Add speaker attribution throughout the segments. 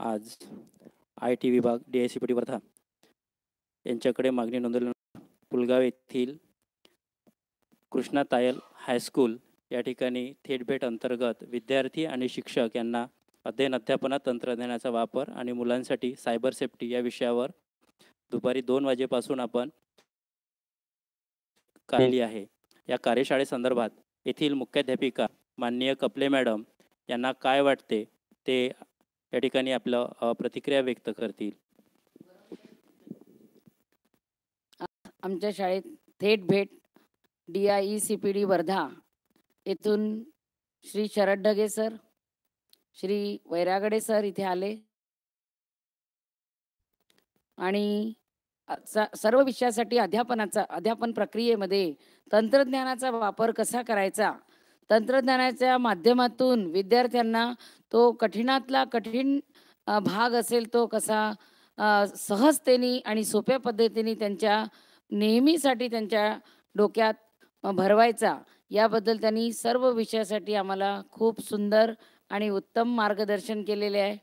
Speaker 1: आज I T विभाग D I C P T Wardha यांच्याकडे मागणी नोंदवल्यानंतर पुलगाव येथील कृष्णा तायल हायस्कूल या ठिकाणी थेट भेट अंतर्गत विद्यार्थी आणि शिक्षक यांना अध्ययन अध्यापनात तंत्रज्ञानाचा वापर आणि मुलांसाठी सायबर सेफ्टी या विषयावर दुपारी दोन वाजेपासून आपण काढली आहे. या कार्यशाळेसंदर्भात येथील मुख्याध्यापिका माननीय कपले मॅडम यांना काय वाटते? ते या ठिकाणी आपलं प्रतिक्रिया व्यक्त करतील.
Speaker 2: आमच्या शाळेत थेट भेट D I E C P D Wardha. येथून श्री शरद ढगे सर श्री वैरागडे सर इथे आले. आणि सर्व विषयासाठी अध्यापनाचा अध्यापन प्रक्रियेमध्ये तंत्रज्ञानाचा वापर कसा करायचा तंत्रज्ञानाच्या माध्यमातून विद्यार्थ्यांना तो कठीणातला कठीण भाग असेल तो कसा सहजतेने आणि सोप्या पद्धतीने त्यांच्या नेहमीसाठी त्यांच्या डोक्यात भरवायचा याबद्दल त्यांनी सर्व विषयासाठी आम्हाला खूप सुंदर आणि उत्तम मार्गदर्शन केलेले आहे.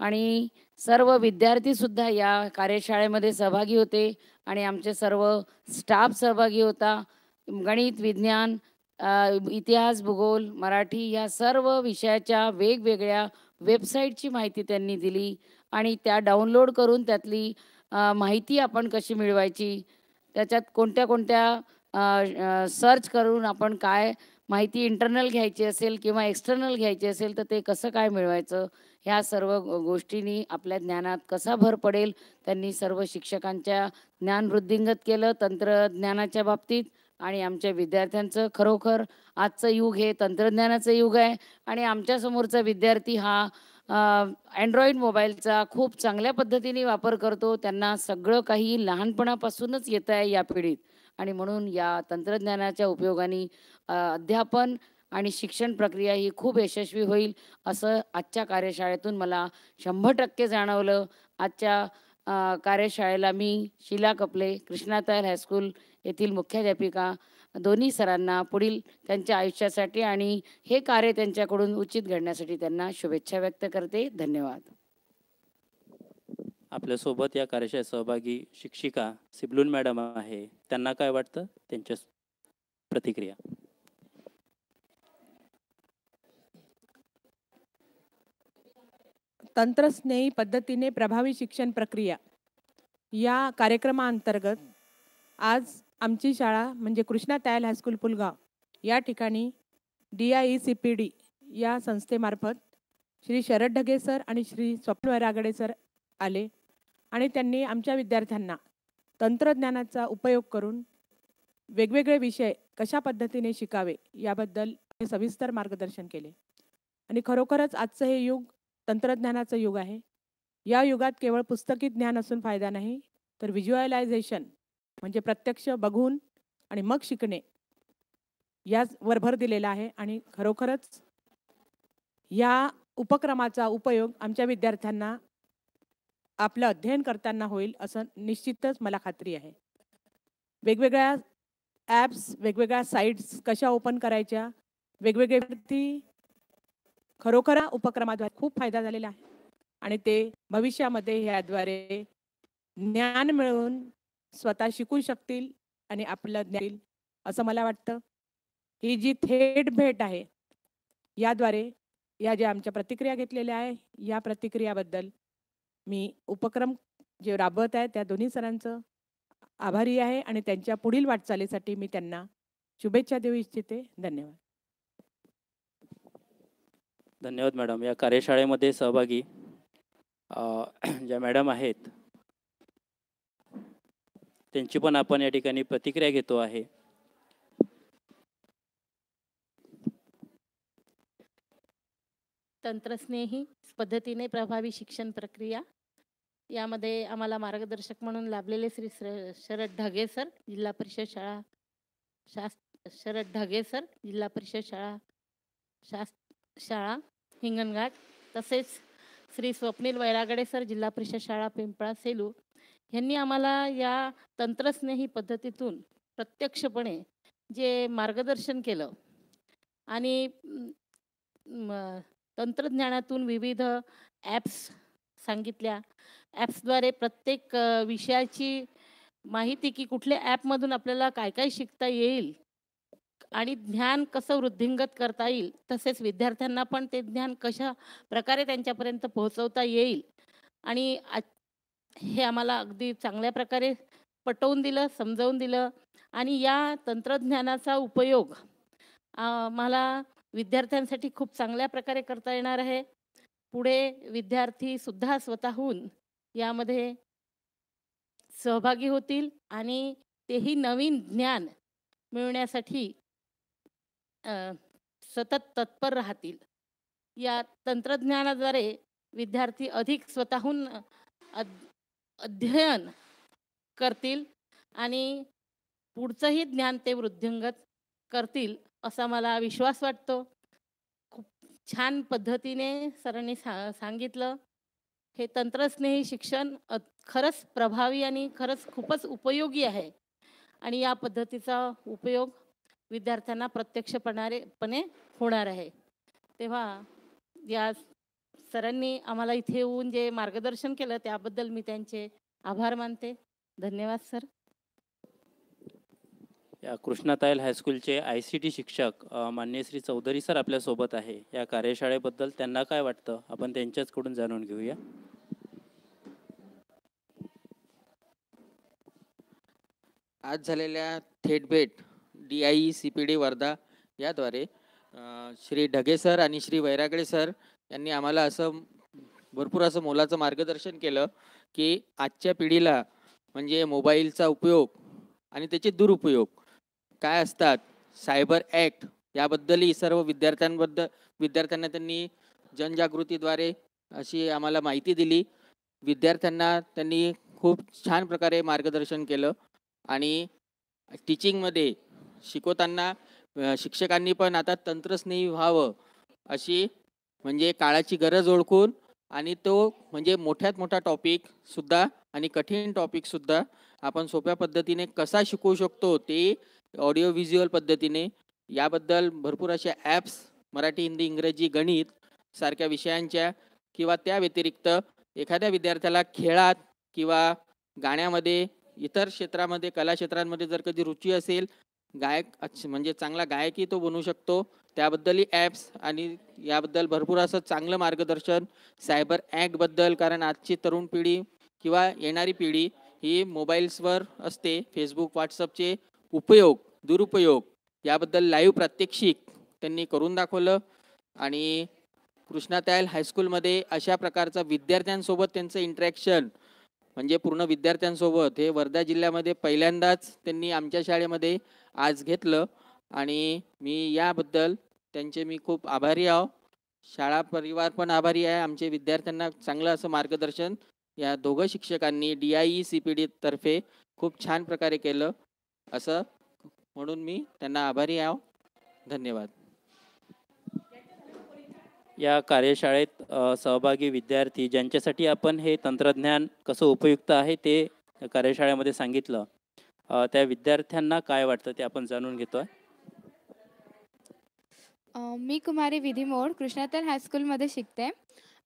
Speaker 2: आणि सर्व विद्यार्थीसुद्धा या कार्यशाळेमध्ये सहभागी होते आणि आमचे सर्व स्टाफ सहभागी होता. गणित विज्ञान इतिहास भूगोल मराठी या सर्व विषयाच्या वेगवेगळ्या वेबसाईटची माहिती त्यांनी दिली आणि त्या डाउनलोड करून त्यातली माहिती आपण कशी मिळवायची त्याच्यात कोणत्या कोणत्या सर्च करून आपण काय माहिती इंटरनल घ्यायची असेल किंवा एक्सटर्नल घ्यायची असेल तर ते कसं काय मिळवायचं ह्या सर्व गोष्टींनी आपल्या ज्ञानात कसा भर पडेल त्यांनी सर्व शिक्षकांच्या ज्ञान वृद्धिंगत केलं तंत्रज्ञानाच्या बाबतीत. आणि आमच्या विद्यार्थ्यांचं खरोखर आजचं युग हे तंत्रज्ञानाचं युग आहे. आणि आमच्यासमोरचा विद्यार्थी हा अँड्रॉईड मोबाईलचा खूप चांगल्या पद्धतीने वापर करतो. त्यांना सगळं काही लहानपणापासूनच येतं आहे या पिढीत. आणि म्हणून या तंत्रज्ञानाच्या उपयोगाने अध्यापन आणि शिक्षण प्रक्रिया ही खूप यशस्वी होईल असं आजच्या कार्यशाळेतून मला शंभर टक्के जाणवलं. आजच्या कार्यशाळेला मी शिला कपले कृष्णातायल हायस्कूल येथील मुख्याध्यापिका दोन्ही सरांना पुढील त्यांच्या आयुष्यासाठी आणि हे कार्य त्यांच्याकडून उचित घडण्यासाठी त्यांना शुभेच्छा व्यक्त करते. धन्यवाद.
Speaker 1: आपल्यासोबत या कार्यशाळेत सहभागी शिक्षिका सिबलून मॅडम आहे. त्यांना काय वाटतं? त्यांच्या प्रतिक्रिया.
Speaker 3: तंत्रस्नेही पद्धतीने प्रभावी शिक्षण प्रक्रिया या कार्यक्रमाअंतर्गत आज आमची शाळा म्हणजे कृष्णा तायल हायस्कूल पुलगाव. या ठिकाणी D I E C P D या संस्थेमार्फत श्री शरद ढगे सर आणि श्री स्वप्न वैरागडे सर आले आणि त्यांनी आमच्या विद्यार्थ्यांना तंत्रज्ञानाचा उपयोग करून वेगवेगळे विषय कशा पद्धतीने शिकावे याबद्दल सविस्तर मार्गदर्शन केले. आणि खरोखरच आजचं हे युग तंत्रज्ञानाचं युग आहे. या युगात केवळ पुस्तकी ज्ञान असून फायदा नाही तर व्हिज्युअलायझेशन म्हणजे प्रत्यक्ष बघून आणि मग शिकणे. यावर भर दिलेला आहे आणि खरोखरच या उपक्रमाचा उपयोग आमच्या विद्यार्थ्यांना आपलं अध्ययन करताना होईल असं निश्चितच मला खात्री आहे. वेगवेगळ्या ॲप्स वेगवेगळ्या साईट्स कशा ओपन करायच्या वेगवेगळे विद्यार्थी खरोखर या उपक्रमाद्वारे खूप फायदा झालेला आहे. आणि ते भविष्यामध्ये ह्याद्वारे ज्ञान मिळवून स्वतः शिकू शकतील आणि आपलं ज्ञान येईल असं मला वाटतं. ही जी थेट भेट आहे याद्वारे या ज्या आमच्या प्रतिक्रिया घेतलेल्या आहे या प्रतिक्रियाबद्दल मी उपक्रम जे राबवत आहे त्या दोन्ही सरांचं आभारी आहे आणि त्यांच्या पुढील वाटचालीसाठी मी त्यांना शुभेच्छा देऊ इच्छिते. धन्यवाद.
Speaker 1: धन्यवाद मॅडम. या कार्यशाळेमध्ये सहभागी ज्या मॅडम आहेत त्यांची पण आपण या ठिकाणी प्रतिक्रिया घेतो आहे.
Speaker 4: तंत्रस्नेही पद्धतीने प्रभावी शिक्षण प्रक्रिया. यामध्ये आम्हाला मार्गदर्शक म्हणून लाभलेले श्री शरद ढगे सर जिल्हा परिषद शाळा शास शरद ढगे सर जिल्हा परिषद शाळा शास शाळा हिंगणघाट तसेच श्री स्वप्नील वैरागडे सर जिल्हा परिषद शाळा पिंपळा सेलू ह्यांनी आम्हाला या तंत्रस्नेही पद्धतीतून प्रत्यक्षपणे जे मार्गदर्शन केलं. आणि तंत्रज्ञानातून विविध ॲप्स सांगितल्या. ॲप्सद्वारे प्रत्येक विषयाची माहिती की कुठल्या ॲपमधून आपल्याला काय काय शिकता येईल आणि ज्ञान कसं वृद्धिंगत करता येईल तसेच विद्यार्थ्यांना पण ते ज्ञान कशा प्रकारे त्यांच्यापर्यंत पोहोचवता येईल. आणि आज हे आम्हाला अगदी चांगल्या प्रकारे पटवून दिलं समजावून दिलं आणि या तंत्रज्ञानाचा उपयोग आम्हाला विद्यार्थ्यांसाठी खूप चांगल्या प्रकारे करता येणार आहे. पुढे विद्यार्थीसुद्धा स्वतःहून यामध्ये सहभागी होतील आणि तेही नवीन ज्ञान मिळवण्यासाठी सतत तत्पर राहतील. या तंत्रज्ञानाद्वारे विद्यार्थी अधिक स्वतःहून अध्ययन करतील आणि पुढचंही ज्ञान ते वृद्धिंगत करतील असा मला विश्वास वाटतो. खूप छान पद्धतीने सरांनी सा सांगितलं. हे तंत्रस्नेही शिक्षण अ- खरंच प्रभावी आणि खरंच खूपच उपयोगी आहे. आणि या पद्धतीचा उपयोग विद्यार्थ्यांना प्रत्यक्षपणारे पणे होणार आहे. तेव्हा या सरांनी आम्हाला इथे येऊन जे मार्गदर्शन केलं त्याबद्दल मी त्यांचे आभार मानते. धन्यवाद सर.
Speaker 1: या कृष्णातायल हायस्कूलचे आय सी टी शिक्षक मान्य श्री चौधरी सर आपल्यासोबत आहे. या कार्यशाळेबद्दल त्यांना काय वाटतं? आपण त्यांच्याचकडून जाणून घेऊया.
Speaker 5: आज झालेल्या थेट भेट D I C P D Wardha याद्वारे श्री ढगे सर आणि श्री वैरागडे सर यांनी आम्हाला असं भरपूर असं मोलाचं मार्गदर्शन केलं की आजच्या पिढीला म्हणजे मोबाईलचा उपयोग आणि त्याचे दुरुपयोग काय असतात? सायबर ॲक्ट याबद्दलही सर्व विद्यार्थ्यांबद्दल विद्यार्थ्यांना त्यांनी जनजागृतीद्वारे अशी आम्हाला माहिती दिली. विद्यार्थ्यांना त्यांनी खूप छान प्रकारे मार्गदर्शन केलं आणि टीचिंगमध्ये शिकवताना शिक्षकांनी पण आता तंत्रस्नेही व्हावं अशी म्हणजे काळाची गरज ओळखून आणि तो म्हणजे मोठ्यात मोठा टॉपिक सुद्धा आणि कठीण टॉपिक सुद्धा आपण सोप्या पद्धतीने कसा शिकवू शकतो ते ऑडिओ व्हिज्युअल पद्धतीने याबद्दल भरपूर अशा ॲप्स मराठी हिंदी इंग्रजी गणित सारख्या विषयांच्या किंवा त्या व्यतिरिक्त एखाद्या विद्यार्थ्याला खेळात किंवा गाण्यामध्ये इतर क्षेत्रामध्ये कला क्षेत्रांमध्ये जर कधी रुची असेल गायक म्हणजे चांगला गायकही तो बनू शकतो. त्याबद्दलही ॲप्स आणि याबद्दल भरपूर असं चांगलं मार्गदर्शन सायबर ॲक्टबद्दल कारण आजची तरुण पिढी किंवा येणारी पिढी ही मोबाईल्सवर असते. फेसबुक व्हॉट्सअपचे उपयोग दुरुपयोग याबद्दल लाईव्ह प्रात्यक्षिक त्यांनी करून दाखवलं. आणि कृष्णातायल हायस्कूलमध्ये अशा प्रकारचा विद्यार्थ्यांसोबत त्यांचं इंटरॅक्शन म्हणजे पूर्ण विद्यार्थ्यांसोबत हे वर्धा जिल्ह्यामध्ये पहिल्यांदाच त्यांनी आमच्या शाळेमध्ये आज घेतलं. आणि मी याबद्दल त्यांचे मी खूप आभारी आहो. शाळा परिवार पण आभारी आहे. आमचे विद्यार्थ्यांना चांगलं असं मार्गदर्शन या दोघं शिक्षकांनी D I E C P D तर्फे खूप छान प्रकारे केलं. असं म्हणून मी त्यांना आभारी आहो. धन्यवाद.
Speaker 1: या कार्यशाळेत सहभागी विद्यार्थी ज्यांच्यासाठी आपण हे तंत्रज्ञान कसं उपयुक्त आहे ते कार्यशाळेमध्ये सांगितलं. त्या विद्यार्थ्यांना काय वाटतं ते आपण जाणून घेतो आहे
Speaker 6: मी कुमारी विधी मोड कृष्णातल हायस्कूलमध्ये शिकते.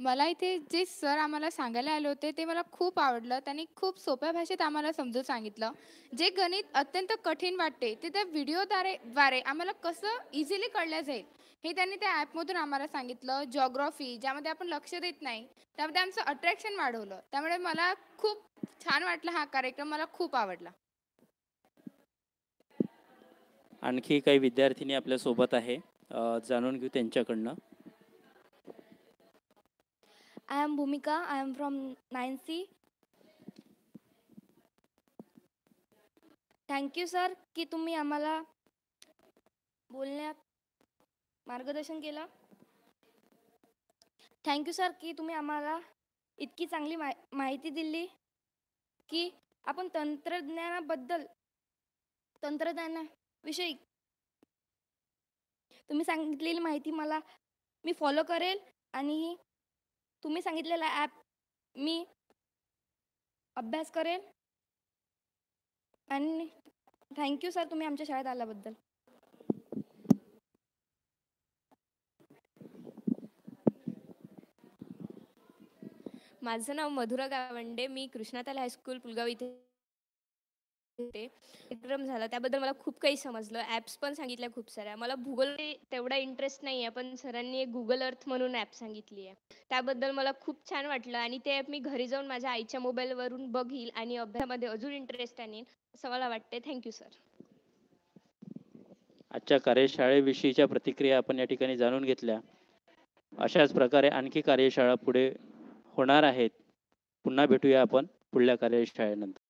Speaker 6: मला इथे जे सर आम्हाला सांगायला आले होते ते मला खूप आवडलं. त्यांनी खूप सोप्या भाषेत आम्हाला समजून सांगितलं. जे गणित अत्यंत कठीण वाटते ते त्या व्हिडिओद्वारे द्वारे आम्हाला कसं इझिली कळलं जाईल हे त्यांनी त्या ॲपमधून आम्हाला सांगितलं. जॉग्रॉफी ज्यामध्ये आपण लक्ष देत नाही त्यामध्ये आमचं अट्रॅक्शन वाढवलं. त्यामुळे मला खूप छान वाटला हा कार्यक्रम मला खूप आवडला.
Speaker 1: आणखी काही विद्यार्थिनी आपल्यासोबत आहे. जाणून घेऊ त्यांच्याकडनं.
Speaker 7: I am Bhumika I am from nine C thank you sir की तुम्ही आम्हाला बोलण्यात मार्गदर्शन केलं. थँक्यू सर की तुम्ही आम्हाला इतकी चांगली मा माहिती दिली की आपण तंत्रज्ञानाबद्दल तंत्रज्ञानाविषयी तुम्ही सांगितलेली माहिती मला मी फॉलो करेल आणि तुम्ही सांगितलेला ॲप मी अभ्यास करेल. आणि थँक्यू सर तुम्ही आमच्या शाळेत आल्याबद्दल.
Speaker 8: माझं नाव मधुरा गावंडे. मी कृष्णाताल हायस्कूल पुलगाव इथे होते विक्रम झाला. त्याबद्दल मला खूप काही समजलं. ॲप्स पण सांगितल्या खूप साऱ्या. मला भूगोल तेवढा इंटरेस्ट नाही आहे पण सरांनी एक गुगल अर्थ म्हणून ॲप सांगितली आहे. त्याबद्दल मला खूप छान वाटलं आणि ते ॲप मी घरी जाऊन माझ्या आईच्या मोबाईलवरून बघील आणि अभ्यासामध्ये अजून इंटरेस्ट आणेन असं मला वाटते थँक्यू सर
Speaker 1: आजच्या कार्यशाळेविषयीच्या प्रतिक्रिया आपण या ठिकाणी जाणून घेतल्या. अशाच प्रकारे आणखी कार्यशाळा पुढे होणार आहेत. पुन्हा भेटूया आपण पुढल्या कार्यशाळेनंतर.